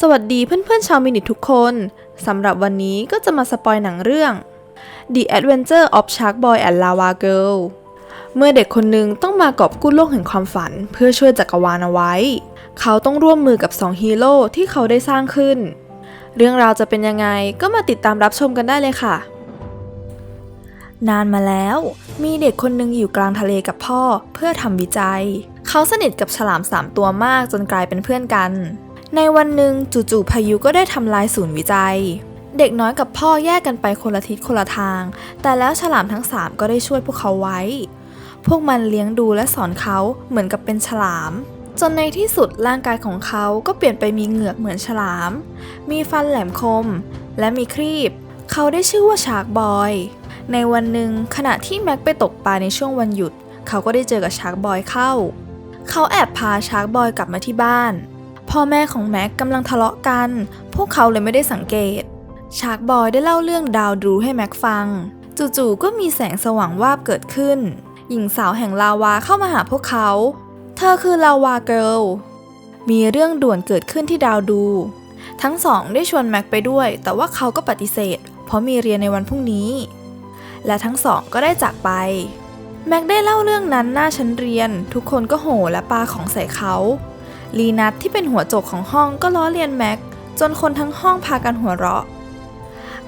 สวัสดีเพื่อนๆชาวมินิทุกคนสำหรับวันนี้ก็จะมาสปอยหนังเรื่อง The Adventure of Shark Boy and Lava Girl เมื่อเด็กคนหนึ่งต้องมากอบกู้โลกแห่งความฝัน เพื่อช่วยจักรวาลเอาไว้ เขาต้องร่วมมือกับสองฮีโร่ที่เขาได้สร้างขึ้น เรื่องราวจะเป็นยังไงก็มาติดตามรับชมกันได้เลยค่ะ นานมาแล้ว มีเด็กคนหนึ่งอยู่กลางทะเลกับพ่อเพื่อทำวิจัย เขาสนิทกับฉลามสามตัวมากจนกลายเป็นเพื่อนกัน ในวันหนึ่งจู่ๆพายุก็ได้ทำลายศูนย์วิจัย เด็กน้อยกับพ่อแยกกันไปคนละทิศคนละทาง แต่แล้วฉลามทั้งสามก็ได้ช่วยพวกเขาไว้ พวกมันเลี้ยงดูและสอนเขาเหมือนกับเป็นฉลาม จนในที่สุดร่างกายของเขาก็เปลี่ยนไปมีเหงือกเหมือนฉลาม มีฟันแหลมคม และมีครีบ เขาได้ชื่อว่าชาร์กบอย ในวันหนึ่งขณะที่แม็กไปตกปลาในช่วงวันหยุด เขาก็ได้เจอกับชาร์กบอยเข้า เขาแอบพาชาร์กบอยกลับมาที่บ้าน พ่อแม่ของแม็กกำลังทะเลาะกัน พวกเขาเลยไม่ได้สังเกต ชาร์กบอยได้เล่าเรื่องดาวดรูให้แม็กฟัง จู่ๆก็มีแสงสว่างวาบเกิดขึ้น หญิงสาวแห่งลาวาเข้ามาหาพวกเขา เธอคือลาวาเกิลมีเรื่องด่วนเกิดขึ้นที่ดาวดู ทั้งสองได้ชวนแม็กไปด้วย แต่ว่าเขาก็ปฏิเสธ เพราะมีเรียนในวันพรุ่งนี้ และทั้งสองก็ได้จากไป แม็กได้เล่าเรื่องนั้นหน้าชั้นเรียน ทุกคนก็โห่และปาของใส่เขา ลีนัทที่เป็นหัวโจกของห้องก็ล้อเลียนแม็ก จนคนทั้งห้องพากันหัวเราะ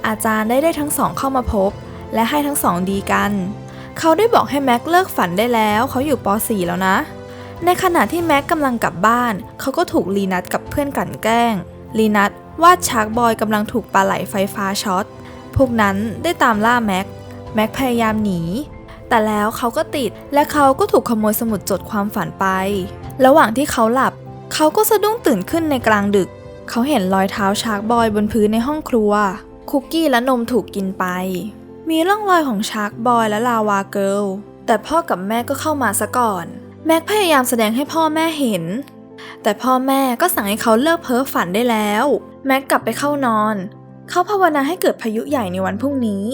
อาจารย์ได้ได้ทั้งสองเข้ามาพบ และให้ทั้งสองดีกัน เขาได้บอกให้แม็กเลิกฝันได้แล้ว เขาอยู่ป .4 แล้วนะ ในขณะที่แม็กกำลังกลับบ้าน เขาก็ถูกลีนัทกับเพื่อนกลั่นแกล้ง ลีนัทวาดชาร์กบอยกำลังถูกปลาไหลไฟฟ้าช็อต พวกนั้นได้ตามล่าแม็ก แม็กพยายามหนี แต่แล้วเขาก็ติด และเขาก็ถูกขโมยสมุดจดความฝันไป ระหว่างที่เขาหลับ เขาก็สะดุ้งตื่นขึ้นในกลางดึก เขาเห็นรอยเท้าชาร์กบอยบนพื้นในห้องครัว คุกกี้และนมถูกกินไป มีร่องรอยของชาร์กบอยและลาวาเกิลแต่พ่อกับแม่ก็เข้ามาซะก่อน แม็กพยายามแสดงให้พ่อแม่เห็น แต่พ่อแม่ก็สั่งให้เขาเลิกเพ้อฝันได้แล้ว แม็กกลับไปเข้านอน เขาภาวนาให้เกิดพายุใหญ่ในวันพรุ่งนี้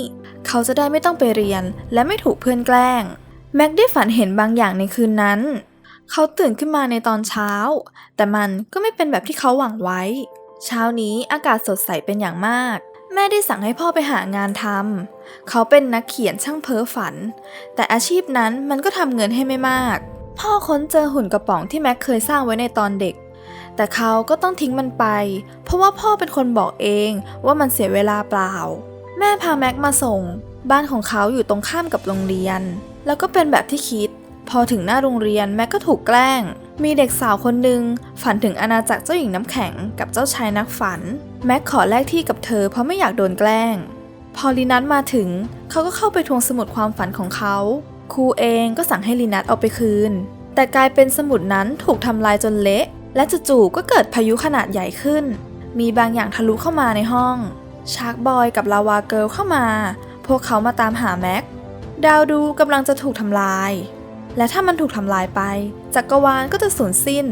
เขาจะได้ไม่ต้องไปเรียนและไม่ถูกเพื่อนแกล้ง แม็กได้ฝันเห็นบางอย่างในคืนนั้น เขาตื่นขึ้นมาในตอนเช้า แต่มันก็ไม่เป็นแบบที่เขาหวังไว้ เช้านี้อากาศสดใสเป็นอย่างมาก แม่ได้สั่งให้พ่อไปหางานทำเขาเป็นนักเขียนช่างเพ้อฝัน แต่อาชีพนั้นมันก็ทำเงินให้ไม่มาก พ่อค้นเจอหุ่นกระป๋องที่แม็กเคยสร้างไว้ในตอนเด็ก แต่เขาก็ต้องทิ้งมันไป เพราะว่าพ่อเป็นคนบอกเองว่ามันเสียเวลาเปล่า แม่พาแม็กมาส่ง บ้านของเขาอยู่ตรงข้ามกับโรงเรียน แล้วก็เป็นแบบที่คิด พอถึงหน้าโรงเรียนแม็กก็ถูกแกล้ง มีเด็กสาวคนหนึ่งฝันถึงอาณาจักรเจ้าหญิงน้ำแข็งกับเจ้าชายนักฝัน แม็กขอแลกที่กับเธอเพราะไม่อยากโดนแกล้ง พอลีนัทมาถึง เขาก็เข้าไปทวงสมุดความฝันของเขา ครูเองก็สั่งให้ลีนัทเอาไปคืน แต่กลายเป็นสมุดนั้นถูกทำลายจนเละ และจู่ๆก็เกิดพายุขนาดใหญ่ขึ้น มีบางอย่างทะลุเข้ามาในห้องชาร์กบอยกับลาวาเกิลเข้ามา พวกเขามาตามหาแม็ก ดาวดูกำลังจะถูกทำลาย และถ้ามันถูกทำลายไป จักรวาลก็จะสูญสิ้น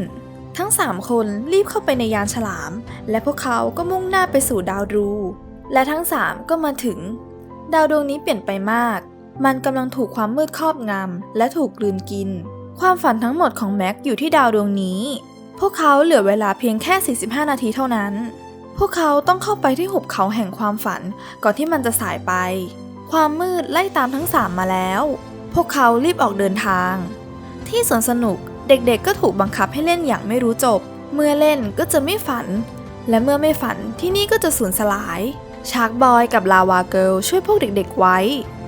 ทั้ง 3 คนรีบเข้าไปในยานฉลาม และพวกเขาก็มุ่งหน้าไปสู่ดาวดูและทั้ง 3 ก็มาถึง ดาวดวงนี้เปลี่ยนไปมาก มันกำลังถูกความมืดครอบงำและถูกกลืนกิน ความฝันทั้งหมดของแม็กอยู่ที่ดาวดวงนี้ พวกเขาเหลือเวลาเพียงแค่ 45 นาทีเท่านั้น พวกเขาต้องเข้าไปที่หุบเขาแห่งความฝันก่อนที่มันจะสายไป ความมืดไล่ตามทั้ง 3 มาแล้ว พวกเขารีบออกเดินทาง ที่สวนสนุกเด็กๆก็ถูกบังคับให้เล่นอย่างไม่รู้จบ เมื่อเล่นก็จะไม่ฝัน และเมื่อไม่ฝันที่นี่ก็จะสูญสลาย ชาร์กบอยกับลาวาเกิลช่วยพวกเด็กๆไว้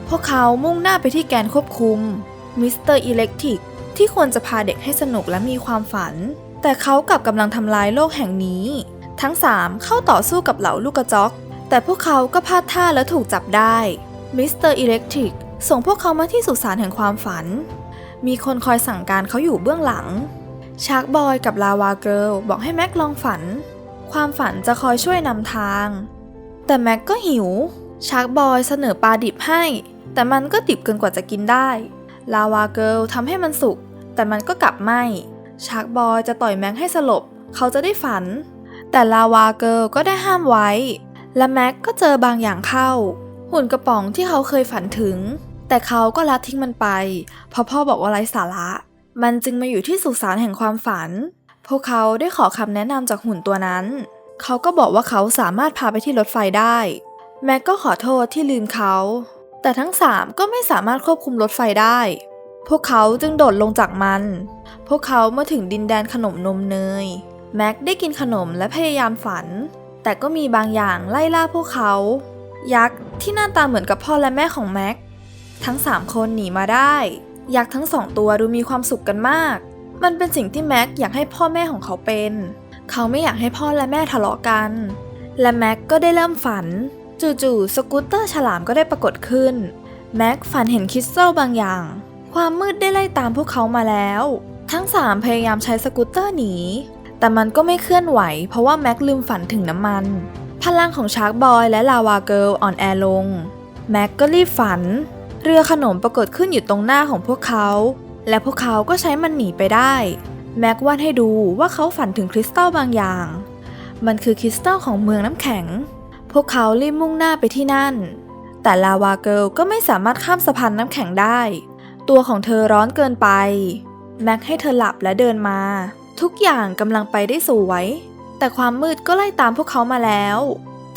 พวกเขามุ่งหน้าไปที่แกนควบคุม มิสเตอร์อิเล็กทริกที่ควรจะพาเด็กให้สนุกและมีความฝัน แต่เขากลับกำลังทำลายโลกแห่งนี้ ทั้ง 3 เข้าต่อสู้กับเหล่าลูกกระจอก แต่พวกเขาก็พลาดท่าและถูกจับได้มิสเตอร์อิเล็กทริก ส่งพวกเขามาที่สุสานแห่งความฝัน มีคนคอยสั่งการเขาอยู่เบื้องหลัง ชาร์กบอยกับลาวาเกิลบอกให้แม็กลองฝัน ความฝันจะคอยช่วยนำทาง แต่แม็กก็หิว ชาร์กบอยเสนอปลาดิบให้ แต่มันก็ดิบเกินกว่าจะกินได้ ลาวาเกิลทำให้มันสุก แต่มันก็กลับไหมชาร์กบอยจะต่อยแม็กให้สลบ เขาจะได้ฝัน แต่ลาวาเกิลก็ได้ห้ามไว้ และแม็กก็เจอบางอย่างเข้า หุ่นกระป๋องที่เขาเคยฝันถึง แต่เขาก็ละทิ้งมันไป เพราะพ่อบอกว่าไร้สาระ มันจึงมาอยู่ที่สุสานแห่งความฝัน พวกเขาได้ขอคำแนะนำจากหุ่นตัวนั้น เขาก็บอกว่าเขาสามารถพาไปที่รถไฟได้ แม็กก็ขอโทษที่ลืมเขา แต่ทั้งสามก็ไม่สามารถควบคุมรถไฟได้ พวกเขาจึงโดดลงจากมัน พวกเขาเมื่อถึงดินแดนขนมนมเนย แม็กได้กินขนมและพยายามฝัน แต่ก็มีบางอย่างไล่ล่าพวกเขา ยักษ์ที่หน้าตาเหมือนกับพ่อและแม่ของแม็ก ทั้งสามคนหนีมาได้ยักษ์ทั้งสองตัวดูมีความสุขกันมาก มันเป็นสิ่งที่แม็กอยากให้พ่อแม่ของเขาเป็น เขาไม่อยากให้พ่อและแม่ทะเลาะกัน และแม็กก็ได้เริ่มฝัน จู่ๆสกูตเตอร์ฉลามก็ได้ปรากฏขึ้น แม็กฝันเห็นคริสตัลบางอย่าง ความมืดได้ไล่ตามพวกเขามาแล้ว ทั้งสามพยายามใช้สกูตเตอร์หนี แต่มันก็ไม่เคลื่อนไหว เพราะว่าแม็กลืมฝันถึงน้ำมัน พลังของชาร์กบอยและลาวาเกิลอ่อนแอลง แม็กก็รีบฝัน เรือขนมปรากฏขึ้นอยู่ตรงหน้าของพวกเขา และพวกเขาก็ใช้มันหนีไปได้ แม็กวาดให้ดูว่าเขาฝันถึงคริสตัลบางอย่าง มันคือคริสตัลของเมืองน้ำแข็ง พวกเขารีบมุ่งหน้าไปที่นั่น แต่ลาวาเกิลก็ไม่สามารถข้ามสะพานน้ำแข็งได้ ตัวของเธอร้อนเกินไป แม็กให้เธอหลับและเดินมา ทุกอย่างกำลังไปได้สวย แต่ความมืดก็ไล่ตามพวกเขามาแล้ว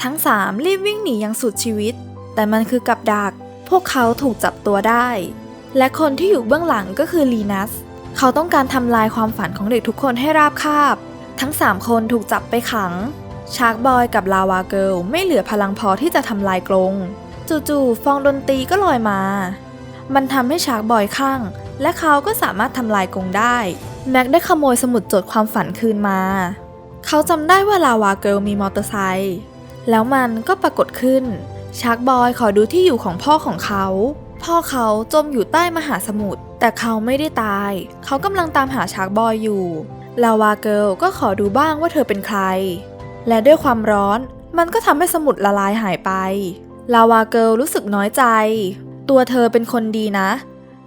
ทั้งสามรีบวิ่งหนีอย่างสุดชีวิต แต่มันคือกับดัก พวกเขาถูกจับตัวได้ และคนที่อยู่เบื้องหลังก็คือลีนัส เขาต้องการทำลายความฝันของเด็กทุกคนให้ราบคาบ ทั้ง 3 คนถูกจับไปขัง ชาร์กบอยกับลาวาเกิลไม่เหลือพลังพอที่จะทำลายกรงจู่ๆฟองดนตรีก็ลอยมา มันทำให้ชาร์กบอยข้าง และเขาก็สามารถทำลายกรงได้ แม็กได้ขโมยสมุดจดความฝันคืนมา เขาจำได้ว่าลาวาเกิลมีมอเตอร์ไซค์แล้วมันก็ปรากฏขึ้น ชาร์กบอยขอดูที่อยู่ของพ่อของเขา พ่อเขาจมอยู่ใต้มหาสมุทรแต่เขาไม่ได้ตาย เขากำลังตามหาชาร์กบอยอยู่ลาวาเกิลก็ขอดูบ้างว่าเธอเป็นใคร และด้วยความร้อนมันก็ทำให้สมุดละลายหายไป ลาวาเกิลรู้สึกน้อยใจ ตัวเธอเป็นคนดีนะ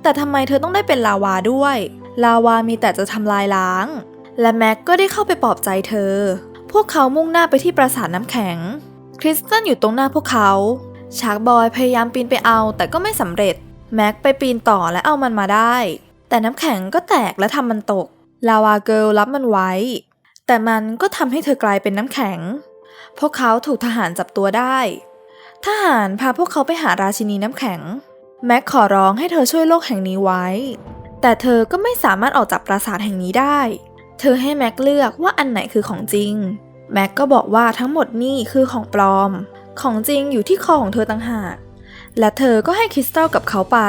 แต่ทำไมเธอต้องได้เป็นลาวาด้วย ลาวามีแต่จะทำลายล้าง และแม็กก็ได้เข้าไปปลอบใจเธอ พวกเขามุ่งหน้าไปที่ปราสาทน้ำแข็ง คริสตันอยู่ตรงหน้าพวกเขาชาร์กบอยพยายามปีนไปเอาแต่ก็ไม่สำเร็จ แม็กไปปีนต่อและเอามันมาได้ แต่น้ำแข็งก็แตกและทำมันตก ลาวาเกิลรับมันไว้ แต่มันก็ทำให้เธอกลายเป็นน้ำแข็ง พวกเขาถูกทหารจับตัวได้ ทหารพาพวกเขาไปหาราชินีน้ำแข็ง แม็กขอร้องให้เธอช่วยโลกแห่งนี้ไว้ แต่เธอก็ไม่สามารถออกจากปราสาทแห่งนี้ได้ เธอให้แม็กเลือกว่าอันไหนคือของจริง แม็กก็บอกว่าทั้งหมดนี่คือของปลอม ของจริงอยู่ที่คอของเธอต่างหาก และเธอก็ให้คริสตัลกับเขาไป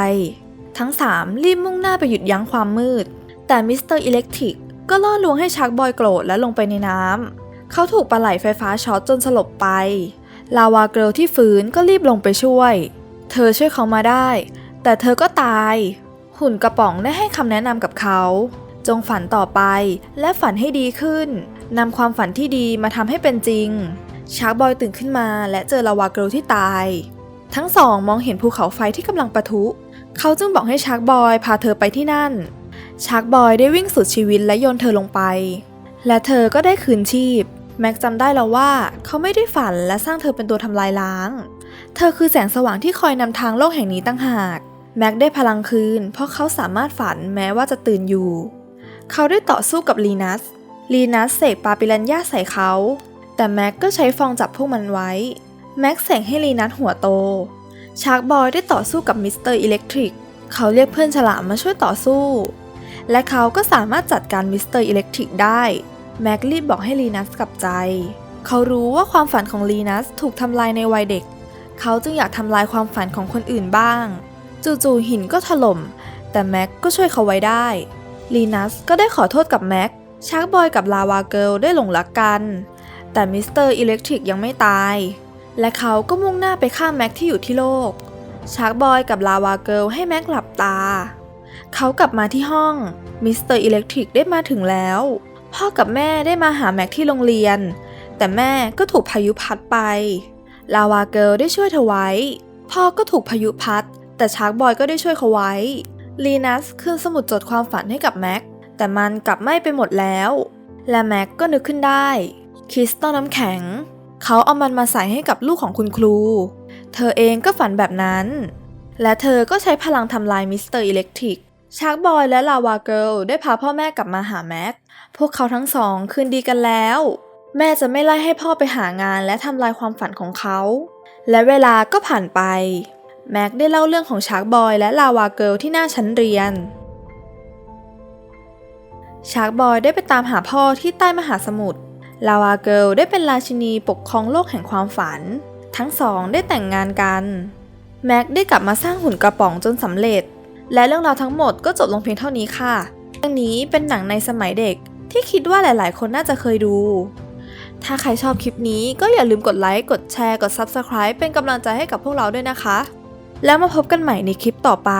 ทั้งสามรีบมุ่งหน้าไปหยุดยั้งความมืด แต่มิสเตอร์อิเล็กทริกก็ล่อลวงให้ชักบอยโกรธและลงไปในน้ำ เขาถูกปลาไหลไฟฟ้าช็อตจนสลบไป ลาวาเกลที่ฟื้นก็รีบลงไปช่วย เธอช่วยเขามาได้ แต่เธอก็ตาย หุ่นกระป๋องได้ให้คำแนะนำกับเขา จงฝันต่อไปและฝันให้ดีขึ้น นำความฝันที่ดีมาทำให้เป็นจริง ชาร์กบอยตื่นขึ้นมาและเจอลาวาเกิลที่ตาย ทั้งสองมองเห็นภูเขาไฟที่กำลังปะทุ เขาจึงบอกให้ชาร์กบอยพาเธอไปที่นั่น ชาร์กบอยได้วิ่งสุดชีวิตและโยนเธอลงไป และเธอก็ได้คืนชีพ แม็กจำได้แล้วว่าเขาไม่ได้ฝันและสร้างเธอเป็นตัวทำลายล้าง เธอคือแสงสว่างที่คอยนำทางโลกแห่งนี้ตั้งหาก แม็กได้พลังคืน เพราะเขาสามารถฝันแม้ว่าจะตื่นอยู่ เขาได้ต่อสู้กับลีนัส ลีนัสเสกปาปิรันย่าใส่เขา แต่แม็กก็ใช้ฟองจับพวกมันไว้ แม็กเสกให้ลีนัสหัวโต ชาร์กบอยได้ต่อสู้กับมิสเตอร์อิเล็กทริก เขาเรียกเพื่อนฉลามมาช่วยต่อสู้ และเขาก็สามารถจัดการมิสเตอร์อิเล็กทริกได้ แม็กรีบบอกให้ลีนัสกลับใจ เขารู้ว่าความฝันของลีนัสถูกทำลายในวัยเด็ก เขาจึงอยากทำลายความฝันของคนอื่นบ้าง จู่ๆหินก็ถล่ม แต่แม็กก็ช่วยเขาไว้ได้ ลีนัสก็ได้ขอโทษกับแม็ก ชาร์กบอยกับลาวาเกิลได้หลงรักกัน แต่มิสเตอร์อิเล็กทริกยังไม่ตาย และเขาก็มุ่งหน้าไปฆ่าแม็กที่อยู่ที่โลก ชาร์กบอยกับลาวาเกิลให้แม็กหลับตา เขากลับมาที่ห้อง มิสเตอร์อิเล็กทริกได้มาถึงแล้ว พ่อกับแม่ได้มาหาแม็กที่โรงเรียน แต่แม่ก็ถูกพายุพัดไป ลาวาเกิลได้ช่วยเธอไว้ พ่อก็ถูกพายุพัด แต่ชาร์กบอยก็ได้ช่วยเขาไว้ลีนัสคืนสมุดจดความฝันให้กับแม็ก แต่มันกลับไหม้ไปหมดแล้ว และแม็กก็นึกขึ้นได้คริสตัลน้ำแข็ง เขาเอามันมาใส่ให้กับลูกของคุณครู เธอเองก็ฝันแบบนั้น และเธอก็ใช้พลังทำลายมิสเตอร์อิเล็กทริกชาร์กบอยและลาวาเกิลได้พาพ่อแม่กลับมาหาแม็ก พวกเขาทั้งสองคืนดีกันแล้ว แม่จะไม่ไล่ให้พ่อไปหางานและทำลายความฝันของเขา และเวลาก็ผ่านไป แม็กได้เล่าเรื่องของชาร์กบอยและลาวาเกิลที่หน้าชั้นเรียน ชาร์กบอยได้ไปตามหาพ่อที่ใต้มหาสมุทร ลาวาเกิลได้เป็นราชินีปกครองโลกแห่งความฝัน ทั้งสองได้แต่งงานกัน แม็กได้กลับมาสร้างหุ่นกระป๋องจนสำเร็จ และเรื่องราวทั้งหมดก็จบลงเพียงเท่านี้ค่ะ เรื่องนี้เป็นหนังในสมัยเด็กที่คิดว่าหลายๆ คนน่าจะเคยดู ถ้าใครชอบคลิปนี้ก็อย่าลืมกดไลค์ กดแชร์ กด Subscribe เป็นกำลังใจให้กับพวกเราด้วยนะคะ แล้วมาพบกันใหม่ในคลิปต่อไป